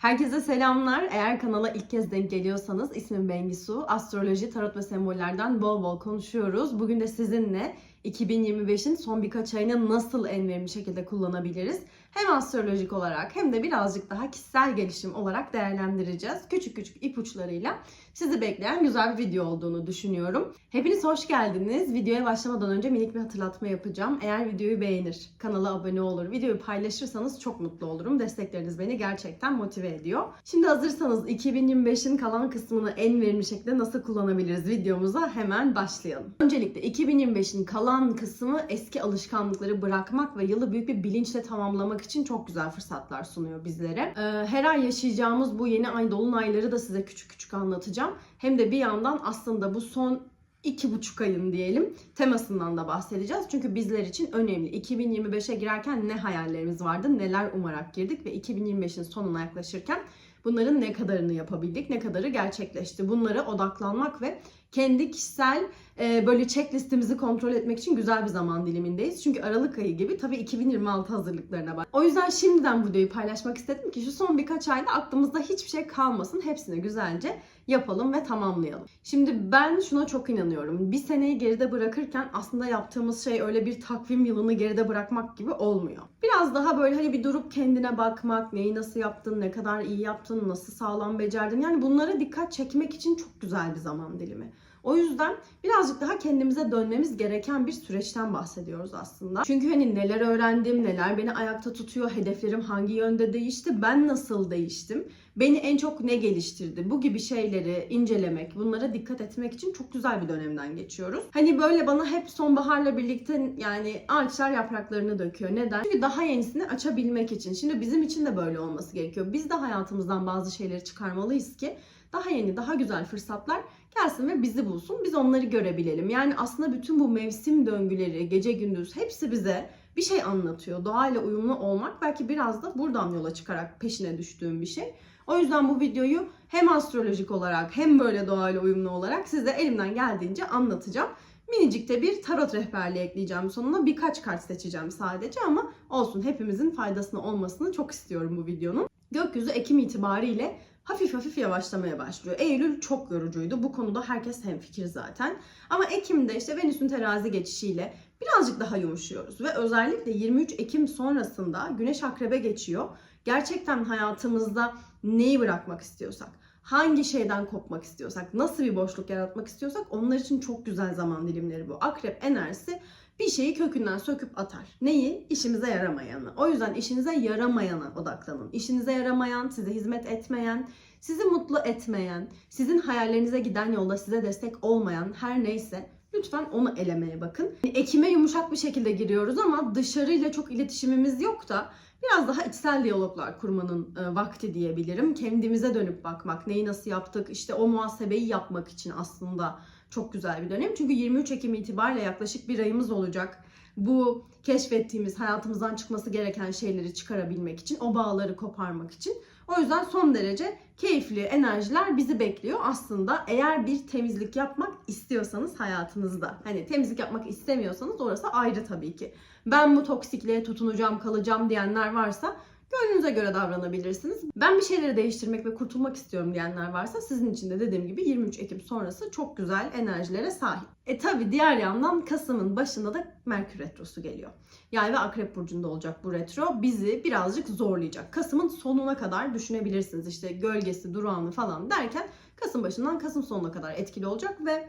Herkese selamlar. Eğer kanala ilk kez denk geliyorsanız ismim Bengisu. Astroloji, tarot ve sembollerden bol bol konuşuyoruz. Bugün de sizinle 2025'in son birkaç ayını nasıl en verimli şekilde kullanabiliriz? Hem astrolojik olarak hem de birazcık daha kişisel gelişim olarak değerlendireceğiz. Küçük küçük ipuçlarıyla sizi bekleyen güzel bir video olduğunu düşünüyorum. Hepiniz hoş geldiniz. Videoya başlamadan önce minik bir hatırlatma yapacağım. Eğer videoyu beğenir, kanala abone olur, videoyu paylaşırsanız çok mutlu olurum. Destekleriniz beni gerçekten motive ediyor. Şimdi hazırsanız 2025'in kalan kısmını en verimli şekilde nasıl kullanabiliriz videomuza hemen başlayalım. Öncelikle 2025'in kalan kısmı eski alışkanlıkları bırakmak ve yılı büyük bir bilinçle tamamlamak için çok güzel fırsatlar sunuyor bizlere. Ee, her ay yaşayacağımız bu yeni ay dolunayları da size küçük küçük anlatacağım. Hem de bir yandan aslında bu son iki buçuk ayın diyelim temasından da bahsedeceğiz. Çünkü bizler için önemli. 2025'e girerken ne hayallerimiz vardı, neler umarak girdik ve 2025'in sonuna yaklaşırken bunların ne kadarını yapabildik, ne kadarı gerçekleşti. Bunlara odaklanmak ve kendi kişisel e, böyle checklistimizi kontrol etmek için güzel bir zaman dilimindeyiz. Çünkü Aralık ayı gibi tabii 2026 hazırlıklarına bak. O yüzden şimdiden bu videoyu paylaşmak istedim ki şu son birkaç ayda aklımızda hiçbir şey kalmasın. Hepsini güzelce yapalım ve tamamlayalım. Şimdi ben şuna çok inanıyorum. Bir seneyi geride bırakırken aslında yaptığımız şey öyle bir takvim yılını geride bırakmak gibi olmuyor. Biraz daha böyle hani bir durup kendine bakmak, neyi nasıl yaptın, ne kadar iyi yaptın, nasıl sağlam becerdin. Yani bunlara dikkat çekmek için çok güzel bir zaman dilimi. O yüzden birazcık daha kendimize dönmemiz gereken bir süreçten bahsediyoruz aslında. Çünkü hani neler öğrendim, neler beni ayakta tutuyor, hedeflerim hangi yönde değişti, ben nasıl değiştim, beni en çok ne geliştirdi, bu gibi şeyleri incelemek, bunlara dikkat etmek için çok güzel bir dönemden geçiyoruz. Hani böyle bana hep sonbaharla birlikte yani ağaçlar yapraklarını döküyor. Neden? Çünkü daha yenisini açabilmek için. Şimdi bizim için de böyle olması gerekiyor. Biz de hayatımızdan bazı şeyleri çıkarmalıyız ki daha yeni, daha güzel fırsatlar gelsin ve bizi bulsun. Biz onları görebilelim. Yani aslında bütün bu mevsim döngüleri, gece gündüz hepsi bize bir şey anlatıyor. Doğayla uyumlu olmak belki biraz da buradan yola çıkarak peşine düştüğüm bir şey. O yüzden bu videoyu hem astrolojik olarak hem böyle doğayla uyumlu olarak size elimden geldiğince anlatacağım. Minicik de bir tarot rehberliği ekleyeceğim sonuna. Birkaç kart seçeceğim sadece ama olsun hepimizin faydasına olmasını çok istiyorum bu videonun. Gökyüzü Ekim itibariyle hafif hafif yavaşlamaya başlıyor. Eylül çok yorucuydu. Bu konuda herkes hemfikir zaten. Ama Ekim'de işte Venüs'ün terazi geçişiyle birazcık daha yumuşuyoruz. Ve özellikle 23 Ekim sonrasında Güneş Akrep'e geçiyor. Gerçekten hayatımızda neyi bırakmak istiyorsak, hangi şeyden kopmak istiyorsak, nasıl bir boşluk yaratmak istiyorsak onlar için çok güzel zaman dilimleri bu. Akrep enerjisi bir şeyi kökünden söküp atar. Neyi? İşimize yaramayanı. O yüzden işinize yaramayana odaklanın. İşinize yaramayan, size hizmet etmeyen, sizi mutlu etmeyen, sizin hayallerinize giden yolda size destek olmayan her neyse lütfen onu elemeye bakın. Ekime yumuşak bir şekilde giriyoruz ama dışarıyla çok iletişimimiz yok da biraz daha içsel diyaloglar kurmanın e, vakti diyebilirim. Kendimize dönüp bakmak, neyi nasıl yaptık, işte o muhasebeyi yapmak için aslında çok güzel bir dönem. Çünkü 23 Ekim itibariyle yaklaşık bir ayımız olacak. Bu keşfettiğimiz, hayatımızdan çıkması gereken şeyleri çıkarabilmek için, o bağları koparmak için. O yüzden son derece keyifli enerjiler bizi bekliyor. Aslında eğer bir temizlik yapmak istiyorsanız hayatınızda, hani temizlik yapmak istemiyorsanız orası ayrı tabii ki. Ben bu toksikliğe tutunacağım, kalacağım diyenler varsa Gönlünüze göre davranabilirsiniz. Ben bir şeyleri değiştirmek ve kurtulmak istiyorum diyenler varsa sizin için de dediğim gibi 23 Ekim sonrası çok güzel enerjilere sahip. E tabi diğer yandan Kasım'ın başında da Merkür Retrosu geliyor. Yay ve Akrep Burcu'nda olacak bu retro. Bizi birazcık zorlayacak. Kasım'ın sonuna kadar düşünebilirsiniz. İşte gölgesi, durağını falan derken Kasım başından Kasım sonuna kadar etkili olacak ve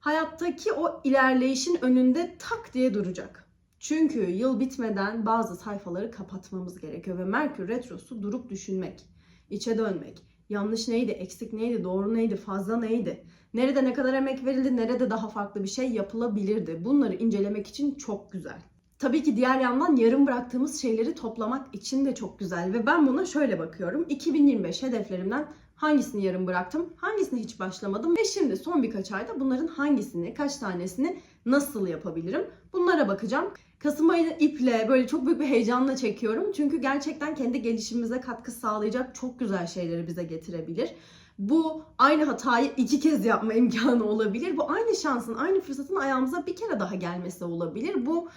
hayattaki o ilerleyişin önünde tak diye duracak. Çünkü yıl bitmeden bazı sayfaları kapatmamız gerekiyor ve Merkür Retrosu durup düşünmek, içe dönmek, yanlış neydi, eksik neydi, doğru neydi, fazla neydi, nerede ne kadar emek verildi, nerede daha farklı bir şey yapılabilirdi. Bunları incelemek için çok güzel. Tabii ki diğer yandan yarım bıraktığımız şeyleri toplamak için de çok güzel ve ben buna şöyle bakıyorum. 2025 hedeflerimden hangisini yarım bıraktım, hangisine hiç başlamadım ve şimdi son birkaç ayda bunların hangisini, kaç tanesini nasıl yapabilirim? Bunlara bakacağım. Kasım ayını iple böyle çok büyük bir heyecanla çekiyorum. Çünkü gerçekten kendi gelişimimize katkı sağlayacak çok güzel şeyleri bize getirebilir. Bu aynı hatayı iki kez yapma imkanı olabilir. Bu aynı şansın, aynı fırsatın ayağımıza bir kere daha gelmesi olabilir. Bu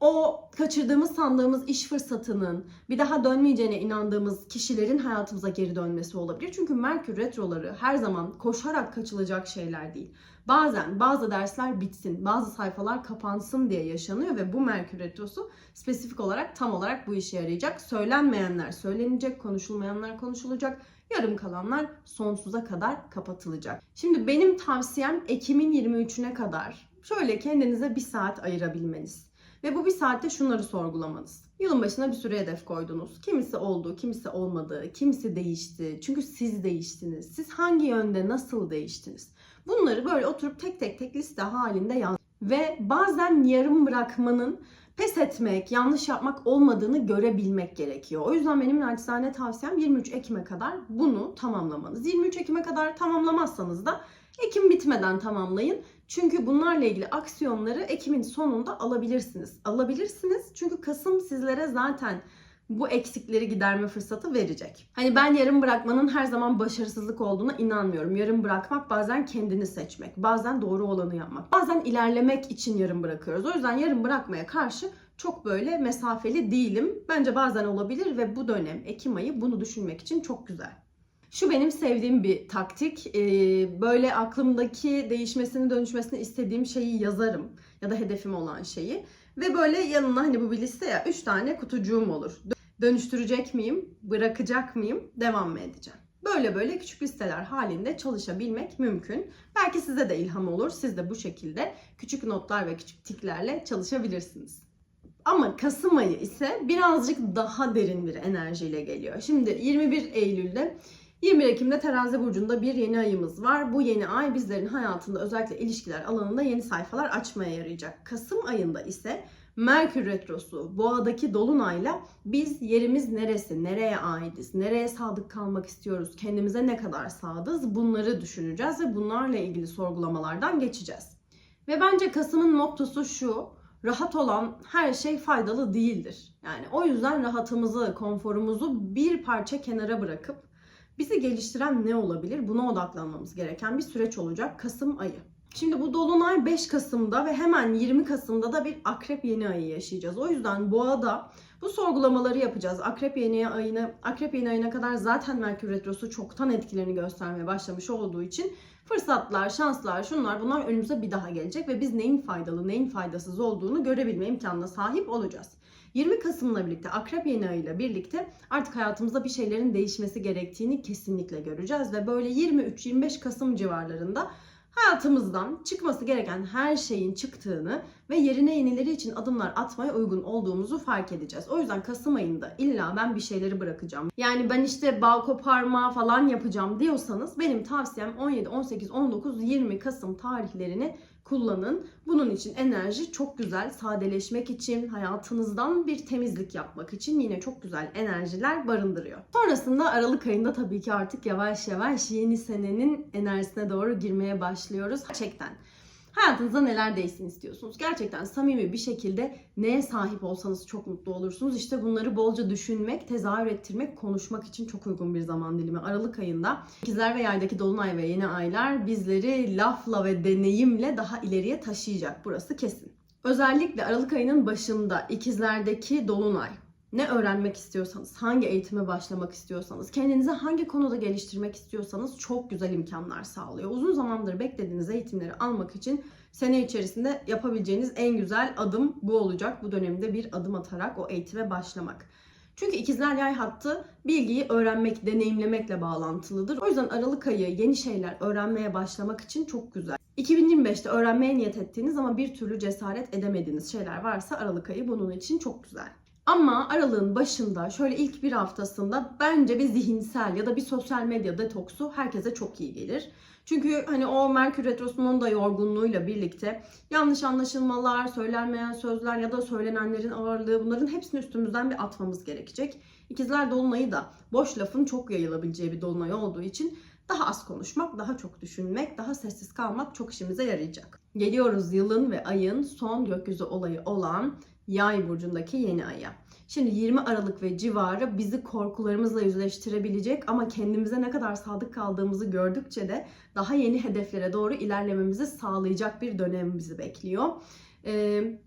o kaçırdığımız sandığımız iş fırsatının bir daha dönmeyeceğine inandığımız kişilerin hayatımıza geri dönmesi olabilir. Çünkü Merkür retroları her zaman koşarak kaçılacak şeyler değil. Bazen bazı dersler bitsin, bazı sayfalar kapansın diye yaşanıyor ve bu Merkür retrosu spesifik olarak tam olarak bu işe yarayacak. Söylenmeyenler söylenecek, konuşulmayanlar konuşulacak. Yarım kalanlar sonsuza kadar kapatılacak. Şimdi benim tavsiyem Ekim'in 23'üne kadar şöyle kendinize bir saat ayırabilmeniz. Ve bu bir saatte şunları sorgulamanız. Yılın başına bir sürü hedef koydunuz. Kimisi oldu, kimisi olmadı, kimisi değişti. Çünkü siz değiştiniz. Siz hangi yönde nasıl değiştiniz? Bunları böyle oturup tek tek tek liste halinde yaz. Ve bazen yarım bırakmanın pes etmek, yanlış yapmak olmadığını görebilmek gerekiyor. O yüzden benim naçizane tavsiyem 23 Ekim'e kadar bunu tamamlamanız. 23 Ekim'e kadar tamamlamazsanız da Ekim bitmeden tamamlayın. Çünkü bunlarla ilgili aksiyonları Ekim'in sonunda alabilirsiniz. Alabilirsiniz çünkü Kasım sizlere zaten bu eksikleri giderme fırsatı verecek. Hani ben yarım bırakmanın her zaman başarısızlık olduğuna inanmıyorum. Yarım bırakmak bazen kendini seçmek, bazen doğru olanı yapmak, bazen ilerlemek için yarım bırakıyoruz. O yüzden yarım bırakmaya karşı çok böyle mesafeli değilim. Bence bazen olabilir ve bu dönem Ekim ayı bunu düşünmek için çok güzel. Şu benim sevdiğim bir taktik. Ee, böyle aklımdaki değişmesini dönüşmesini istediğim şeyi yazarım. Ya da hedefim olan şeyi. Ve böyle yanına hani bu bir liste ya 3 tane kutucuğum olur. Dönüştürecek miyim? Bırakacak mıyım? Devam mı edeceğim? Böyle böyle küçük listeler halinde çalışabilmek mümkün. Belki size de ilham olur. Siz de bu şekilde küçük notlar ve küçük tiklerle çalışabilirsiniz. Ama Kasım ayı ise birazcık daha derin bir enerjiyle geliyor. Şimdi 21 Eylül'de 21 Ekim'de Terazi burcunda bir yeni ayımız var. Bu yeni ay bizlerin hayatında özellikle ilişkiler alanında yeni sayfalar açmaya yarayacak. Kasım ayında ise Merkür retrosu boğadaki dolunayla biz yerimiz neresi, nereye aitiz, nereye sadık kalmak istiyoruz, kendimize ne kadar sadığız bunları düşüneceğiz ve bunlarla ilgili sorgulamalardan geçeceğiz. Ve bence Kasım'ın mottosu şu, rahat olan her şey faydalı değildir. Yani o yüzden rahatımızı, konforumuzu bir parça kenara bırakıp bizi geliştiren ne olabilir? Buna odaklanmamız gereken bir süreç olacak Kasım ayı. Şimdi bu dolunay 5 Kasım'da ve hemen 20 Kasım'da da bir akrep yeni ayı yaşayacağız. O yüzden boğada bu sorgulamaları yapacağız. Akrep yeni ayına akrep yeni ayına kadar zaten Merkür retrosu çoktan etkilerini göstermeye başlamış olduğu için fırsatlar, şanslar, şunlar bunlar önümüze bir daha gelecek ve biz neyin faydalı, neyin faydasız olduğunu görebilme imkanına sahip olacağız. 20 Kasım'la birlikte Akrep yeni ayıyla birlikte artık hayatımızda bir şeylerin değişmesi gerektiğini kesinlikle göreceğiz ve böyle 23-25 Kasım civarlarında hayatımızdan çıkması gereken her şeyin çıktığını ve yerine yenileri için adımlar atmaya uygun olduğumuzu fark edeceğiz. O yüzden Kasım ayında illa ben bir şeyleri bırakacağım. Yani ben işte bağ koparma falan yapacağım diyorsanız benim tavsiyem 17, 18, 19, 20 Kasım tarihlerini kullanın. Bunun için enerji çok güzel. Sadeleşmek için, hayatınızdan bir temizlik yapmak için yine çok güzel enerjiler barındırıyor. Sonrasında Aralık ayında tabii ki artık yavaş yavaş yeni senenin enerjisine doğru girmeye başlıyoruz. Gerçekten Hayatınızda neler değişsin istiyorsunuz? Gerçekten samimi bir şekilde neye sahip olsanız çok mutlu olursunuz. İşte bunları bolca düşünmek, tezahür ettirmek, konuşmak için çok uygun bir zaman dilimi. Aralık ayında ikizler ve yaydaki dolunay ve yeni aylar bizleri lafla ve deneyimle daha ileriye taşıyacak. Burası kesin. Özellikle Aralık ayının başında ikizlerdeki dolunay ne öğrenmek istiyorsanız, hangi eğitime başlamak istiyorsanız, kendinizi hangi konuda geliştirmek istiyorsanız çok güzel imkanlar sağlıyor. Uzun zamandır beklediğiniz eğitimleri almak için sene içerisinde yapabileceğiniz en güzel adım bu olacak. Bu dönemde bir adım atarak o eğitime başlamak. Çünkü ikizler yay hattı bilgiyi öğrenmek, deneyimlemekle bağlantılıdır. O yüzden Aralık ayı yeni şeyler öğrenmeye başlamak için çok güzel. 2025'te öğrenmeye niyet ettiğiniz ama bir türlü cesaret edemediğiniz şeyler varsa Aralık ayı bunun için çok güzel. Ama aralığın başında şöyle ilk bir haftasında bence bir zihinsel ya da bir sosyal medya detoksu herkese çok iyi gelir. Çünkü hani o Merkür Retrosu'nun da yorgunluğuyla birlikte yanlış anlaşılmalar, söylenmeyen sözler ya da söylenenlerin ağırlığı bunların hepsini üstümüzden bir atmamız gerekecek. İkizler Dolunay'ı da boş lafın çok yayılabileceği bir dolunay olduğu için daha az konuşmak, daha çok düşünmek, daha sessiz kalmak çok işimize yarayacak. Geliyoruz yılın ve ayın son gökyüzü olayı olan Yay burcundaki yeni aya. Şimdi 20 Aralık ve civarı bizi korkularımızla yüzleştirebilecek ama kendimize ne kadar sadık kaldığımızı gördükçe de daha yeni hedeflere doğru ilerlememizi sağlayacak bir dönem bizi bekliyor. Ee,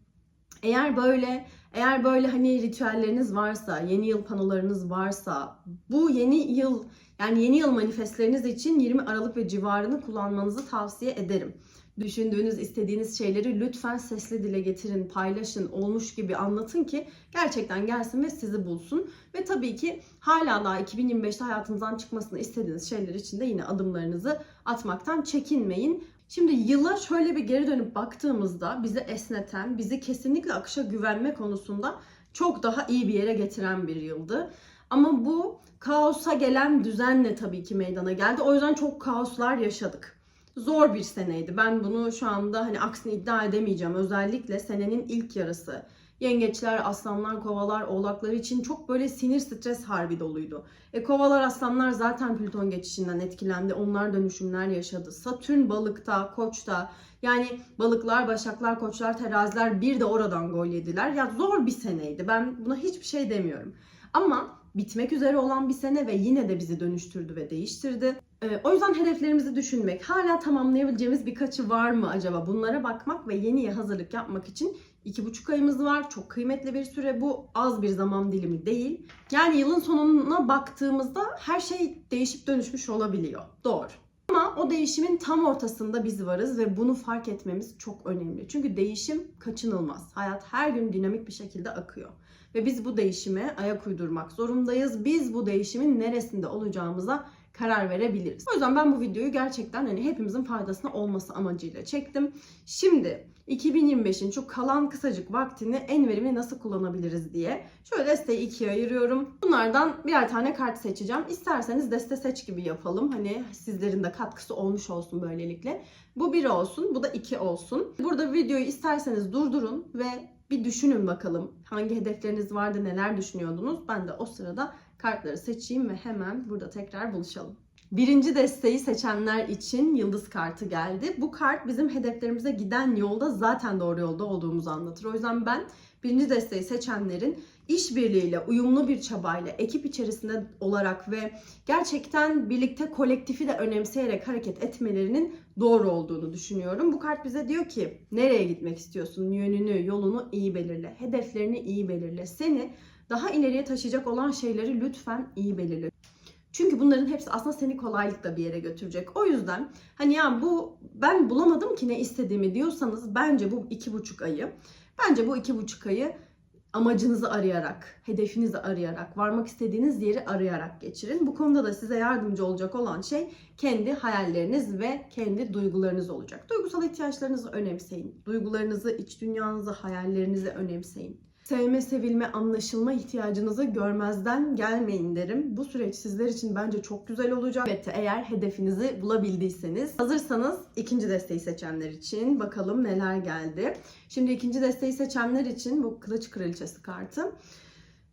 Eğer böyle eğer böyle hani ritüelleriniz varsa, yeni yıl panolarınız varsa, bu yeni yıl yani yeni yıl manifestleriniz için 20 Aralık ve civarını kullanmanızı tavsiye ederim. Düşündüğünüz, istediğiniz şeyleri lütfen sesli dile getirin, paylaşın, olmuş gibi anlatın ki gerçekten gelsin ve sizi bulsun. Ve tabii ki hala daha 2025'te hayatınızdan çıkmasını istediğiniz şeyler için de yine adımlarınızı atmaktan çekinmeyin. Şimdi yıla şöyle bir geri dönüp baktığımızda bizi esneten, bizi kesinlikle akışa güvenme konusunda çok daha iyi bir yere getiren bir yıldı. Ama bu kaosa gelen düzenle tabii ki meydana geldi. O yüzden çok kaoslar yaşadık. Zor bir seneydi. Ben bunu şu anda hani aksini iddia edemeyeceğim. Özellikle senenin ilk yarısı. Yengeçler, aslanlar, kovalar, oğlaklar için çok böyle sinir stres harbi doluydu. E kovalar, aslanlar zaten Plüton geçişinden etkilendi. Onlar dönüşümler yaşadı. Satürn balıkta, koçta. Yani balıklar, başaklar, koçlar, teraziler bir de oradan gol yediler. Ya zor bir seneydi. Ben buna hiçbir şey demiyorum. Ama bitmek üzere olan bir sene ve yine de bizi dönüştürdü ve değiştirdi. Ee, o yüzden hedeflerimizi düşünmek, hala tamamlayabileceğimiz birkaçı var mı acaba? Bunlara bakmak ve yeniye hazırlık yapmak için iki buçuk ayımız var. Çok kıymetli bir süre bu. Az bir zaman dilimi değil. Yani yılın sonuna baktığımızda her şey değişip dönüşmüş olabiliyor. Doğru. Ama o değişimin tam ortasında biz varız ve bunu fark etmemiz çok önemli. Çünkü değişim kaçınılmaz. Hayat her gün dinamik bir şekilde akıyor. Ve biz bu değişime ayak uydurmak zorundayız. Biz bu değişimin neresinde olacağımıza karar verebiliriz. O yüzden ben bu videoyu gerçekten hani hepimizin faydasına olması amacıyla çektim. Şimdi 2025'in şu kalan kısacık vaktini en verimli nasıl kullanabiliriz diye şöyle desteği ikiye ayırıyorum. Bunlardan birer tane kart seçeceğim. İsterseniz deste seç gibi yapalım. Hani sizlerin de katkısı olmuş olsun böylelikle. Bu bir olsun, bu da iki olsun. Burada videoyu isterseniz durdurun ve bir düşünün bakalım. Hangi hedefleriniz vardı, neler düşünüyordunuz? Ben de o sırada kartları seçeyim ve hemen burada tekrar buluşalım. Birinci desteği seçenler için yıldız kartı geldi. Bu kart bizim hedeflerimize giden yolda zaten doğru yolda olduğumuzu anlatır. O yüzden ben birinci desteği seçenlerin işbirliğiyle, uyumlu bir çabayla, ekip içerisinde olarak ve gerçekten birlikte kolektifi de önemseyerek hareket etmelerinin doğru olduğunu düşünüyorum. Bu kart bize diyor ki nereye gitmek istiyorsun? Yönünü, yolunu iyi belirle. Hedeflerini iyi belirle. Seni daha ileriye taşıyacak olan şeyleri lütfen iyi belirle. Çünkü bunların hepsi aslında seni kolaylıkla bir yere götürecek. O yüzden hani ya bu ben bulamadım ki ne istediğimi diyorsanız bence bu iki buçuk ayı bence bu iki buçuk ayı amacınızı arayarak, hedefinizi arayarak, varmak istediğiniz yeri arayarak geçirin. Bu konuda da size yardımcı olacak olan şey kendi hayalleriniz ve kendi duygularınız olacak. Duygusal ihtiyaçlarınızı önemseyin. Duygularınızı, iç dünyanızı, hayallerinizi önemseyin sevme, sevilme, anlaşılma ihtiyacınızı görmezden gelmeyin derim. Bu süreç sizler için bence çok güzel olacak. Evet eğer hedefinizi bulabildiyseniz. Hazırsanız ikinci desteği seçenler için bakalım neler geldi. Şimdi ikinci desteği seçenler için bu kılıç kraliçesi kartı.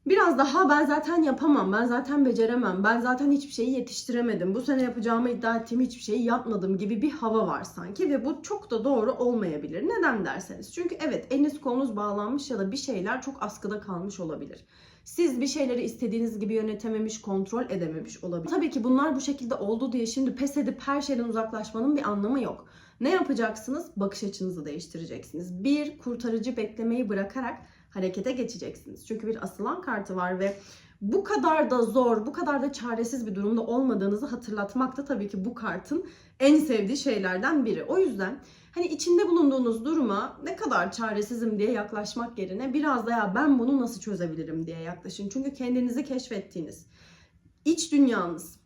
Biraz daha ben zaten yapamam, ben zaten beceremem, ben zaten hiçbir şeyi yetiştiremedim, bu sene yapacağımı iddia ettiğim hiçbir şeyi yapmadım gibi bir hava var sanki ve bu çok da doğru olmayabilir. Neden derseniz? Çünkü evet eliniz kolunuz bağlanmış ya da bir şeyler çok askıda kalmış olabilir. Siz bir şeyleri istediğiniz gibi yönetememiş, kontrol edememiş olabilir. Tabii ki bunlar bu şekilde oldu diye şimdi pes edip her şeyden uzaklaşmanın bir anlamı yok. Ne yapacaksınız? Bakış açınızı değiştireceksiniz. Bir kurtarıcı beklemeyi bırakarak harekete geçeceksiniz. Çünkü bir asılan kartı var ve bu kadar da zor, bu kadar da çaresiz bir durumda olmadığınızı hatırlatmak da tabii ki bu kartın en sevdiği şeylerden biri. O yüzden hani içinde bulunduğunuz duruma ne kadar çaresizim diye yaklaşmak yerine biraz da ya ben bunu nasıl çözebilirim diye yaklaşın. Çünkü kendinizi keşfettiğiniz, iç dünyanız,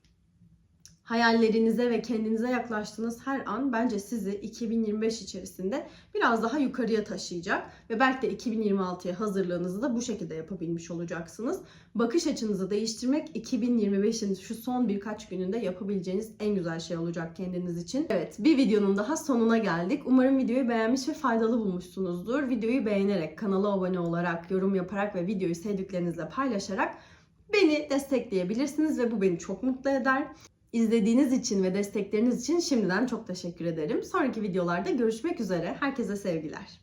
hayallerinize ve kendinize yaklaştığınız her an bence sizi 2025 içerisinde biraz daha yukarıya taşıyacak ve belki de 2026'ya hazırlığınızı da bu şekilde yapabilmiş olacaksınız. Bakış açınızı değiştirmek 2025'in şu son birkaç gününde yapabileceğiniz en güzel şey olacak kendiniz için. Evet, bir videonun daha sonuna geldik. Umarım videoyu beğenmiş ve faydalı bulmuşsunuzdur. Videoyu beğenerek, kanala abone olarak, yorum yaparak ve videoyu sevdiklerinizle paylaşarak beni destekleyebilirsiniz ve bu beni çok mutlu eder. İzlediğiniz için ve destekleriniz için şimdiden çok teşekkür ederim. Sonraki videolarda görüşmek üzere. Herkese sevgiler.